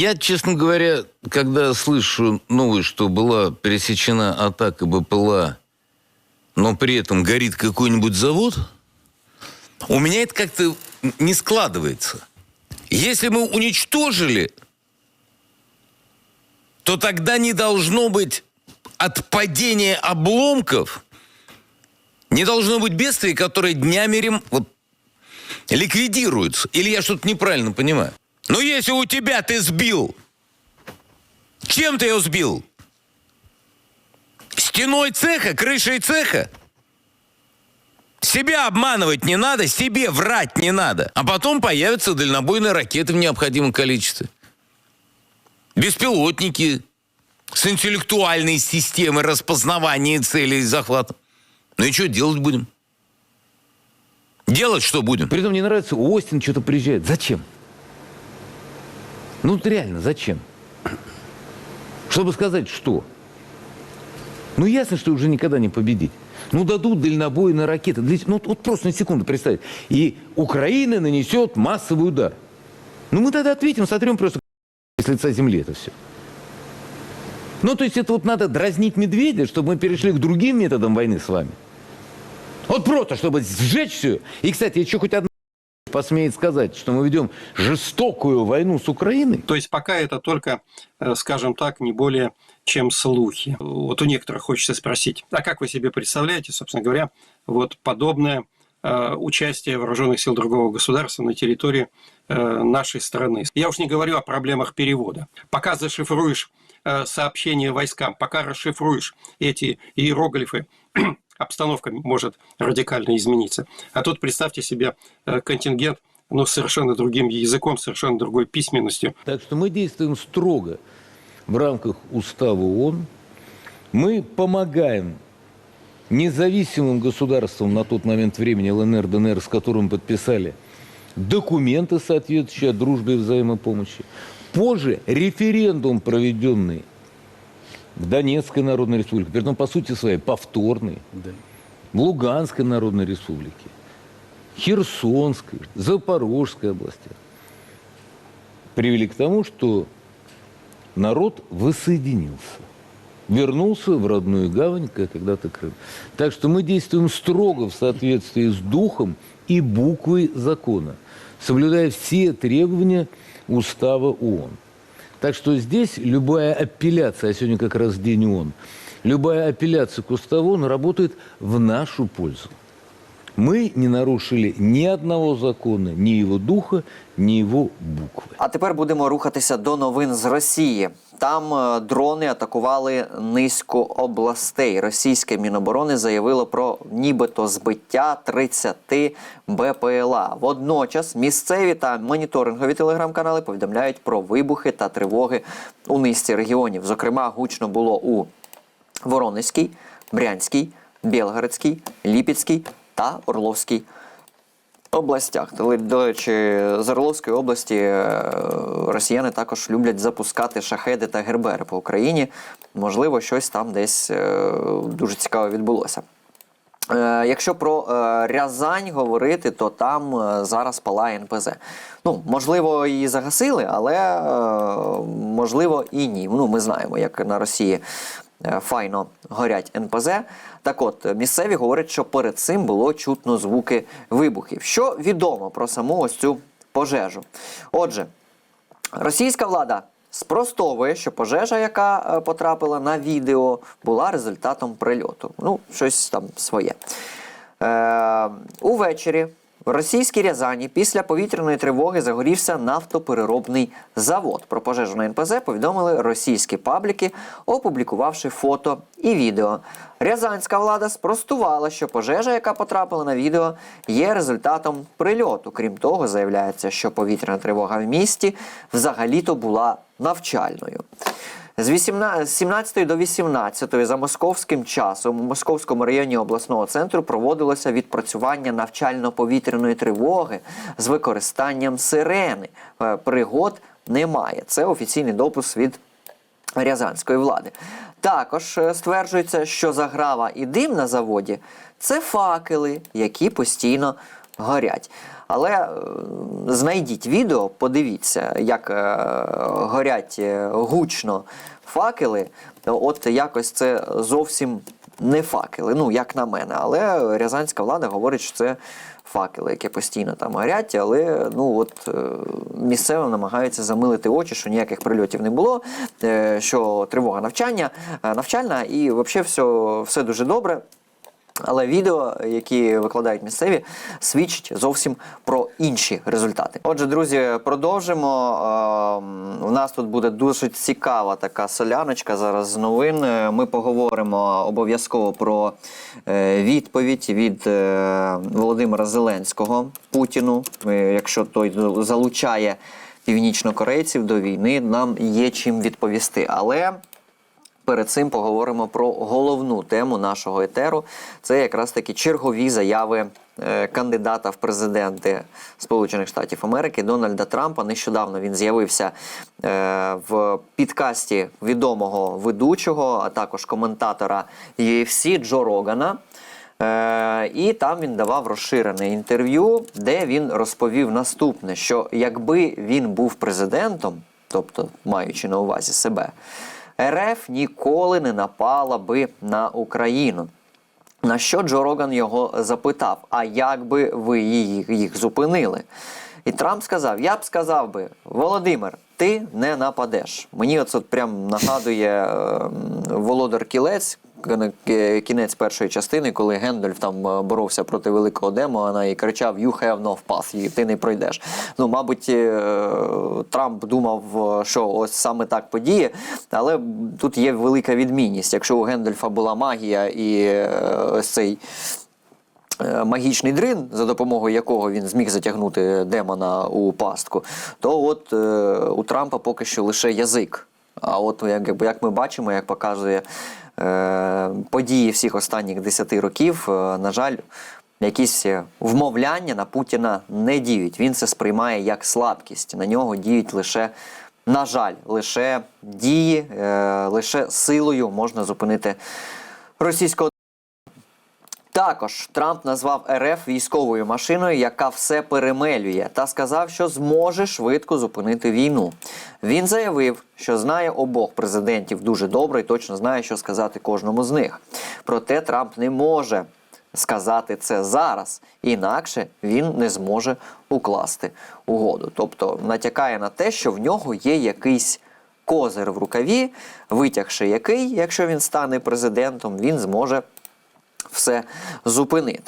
Я, честно говоря, когда слышу новость, что была пересечена атака БПЛА, но при этом горит какой-нибудь завод, у меня это как-то не складывается. Если мы уничтожили, то тогда не должно быть от падения обломков, не должно быть бедствий, которые днями рем- вот, ликвидируются. Или я что-то неправильно понимаю? Ну, если у тебя ты сбил, чем ты его сбил? Стеной цеха, крышей цеха? Себя обманывать не надо, себе врать не надо. А потом появятся дальнобойные ракеты в необходимом количестве. Беспилотники с интеллектуальной системой распознавания целей и захвата. Ну и что делать будем? Делать что будем? Притом мне нравится, Остин что-то приезжает. Зачем? Ну реально, зачем? Чтобы сказать, что? Ну ясно, что уже никогда не победить. Ну дадут дальнобойные ракеты. Ну вот просто на секунду представить. И Украина нанесет массовый удар. Ну мы тогда ответим, сотрем просто с лица земли это все. Ну то есть это вот надо дразнить медведя, чтобы мы перешли к другим методам войны с вами. Вот просто, чтобы сжечь все. И, кстати, еще хоть одна посмеет сказать, что мы ведем жестокую войну с Украиной. То есть пока это только, э, скажем так, не более чем слухи. Вот у некоторых хочется спросить, а как вы себе представляете, собственно говоря, вот подобное э, участие вооруженных сил другого государства на территории э, нашей страны? Я уж не говорю о проблемах перевода. Пока зашифруешь сообщение войскам, пока расшифруешь эти иероглифы, обстановка может радикально измениться. А тут представьте себе э, контингент ну, с совершенно другим языком, совершенно другой письменностью. Так что мы действуем строго в рамках устава ООН. Мы помогаем независимым государствам на тот момент времени ЛНР, ДНР, с которым подписали документы, соответствующие о дружбе и взаимопомощи. Позже референдум, проведенный Донецкой Народной Республике, притом по сути своей повторный, в Луганской Народной Республике, Херсонской, Запорожской областях, привели к тому, что народ воссоединился. Вернулся в родную гавань, как когда-то Крым. Так что мы действуем строго в соответствии с духом и буквой закона, соблюдая все требования устава ООН. Так что здесь любая апелляция, а сегодня как раз день ООН, любая апелляция к уставу ООН работает в нашу пользу. Мы не нарушили ні одного закона, ні його духа, ні его букви. А тепер будемо рухатися до новин з Росії. Там е, дрони атакували низку областей. Російське Міноборони заявило про нібито збиття 30 БПЛА. Водночас місцеві та моніторингові телеграм-канали повідомляють про вибухи та тривоги у низці регіонів. Зокрема, гучно було у Воронезькій, Брянській, Білгородській, Ліпецькій та Орловській областях. До- речі, з області е, росіяни також люблять запускати шахеди та гербери по Україні. Можливо, щось там десь е, дуже цікаве відбулося. Е, Якщо про Рязань говорити, то там зараз палає НПЗ. Ну, можливо, її загасили, але можливо і ні. Ну, ми знаємо, як на Росії файно горять НПЗ. Так от, місцеві говорять, що перед цим було чутно звуки вибухів. Що відомо про саму ось цю пожежу? Отже, Російська влада спростовує, що пожежа, яка е, потрапила на відео, була результатом прильоту. Ну, щось там своє. Е, увечері в російській Рязані після повітряної тривоги загорівся нафтопереробний завод. Про пожежу на НПЗ повідомили російські пабліки, опублікувавши фото і відео. Рязанська влада спростувала, що пожежа, яка потрапила на відео, є результатом прильоту. Крім того, заявляється, що повітряна тривога в місті взагалі-то була навчальною. З 18 17 до 18 за московським часом у Московському районі обласного центру проводилося відпрацювання навчально-повітряної тривоги з використанням сирени. Е, Пригод немає. Це офіційний допис від рязанської влади. Також е, стверджується, що заграва і дим на заводі це факели, які постійно горять. Але е, знайдіть відео, подивіться, як е, горять е, гучно факели. От якось це зовсім не факели, ну як на мене. Але рязанська влада говорить, що це факели, які постійно там горять, але ну от місцево намагаються замилити очі, що ніяких прильотів не було, що тривога навчання, навчальна, і взагалі все, все дуже добре. Але відео, які викладають місцеві, свідчить зовсім про інші результати. Отже, друзі, продовжимо. Ем, У нас тут буде дуже цікава така соляночка зараз з новин. Е, Ми поговоримо обов'язково про е, відповідь від е, Володимира Зеленського Путіну. Якщо той залучає північнокорейців до війни, нам є чим відповісти. Але Перед цим поговоримо про головну тему нашого етеру. Це якраз таки чергові заяви е, кандидата в президенти Сполучених Штатів Америки Дональда Трампа. Нещодавно він з'явився е, в підкасті відомого ведучого, а також коментатора UFC Джо Рогана. Е, і там він давав розширене інтерв'ю, де він розповів наступне: що якби він був президентом, тобто маючи на увазі себе, РФ ніколи не напала би на Україну. На що Джо Роган його запитав: а як би ви їх, їх зупинили? І Трамп сказав: Я б сказав би, Володимир, ти не нападеш. Мені оце прям нагадує е, Володар Кілець, кінець першої частини, коли Гендальф там е, боровся проти великого демона і кричав You have no path, і ти не пройдеш. Ну, мабуть, е, Трамп думав, е, що ось саме так подіє, але тут є велика відмінність. Якщо у Гендальфа була магія і е, ось цей е, магічний дрин, за допомогою якого він зміг затягнути демона у пастку, то от е, у Трампа поки що лише язик. А от як, як ми бачимо, як показує е, події всіх останніх 10 років, е, на жаль, якісь е, вмовляння на Путіна не діють. Він це сприймає як слабкість. На нього діють лише, на жаль, лише дії, е, лише силою можна зупинити російського. Також Трамп назвав РФ військовою машиною, яка все перемелює, та сказав, що зможе швидко зупинити війну. Він заявив, що знає обох президентів дуже добре і точно знає, що сказати кожному з них. Проте Трамп не може сказати це зараз, інакше він не зможе укласти угоду. Тобто натякає на те, що в нього є якийсь козир в рукаві, витягши який, якщо він стане президентом, він зможе все зупинити.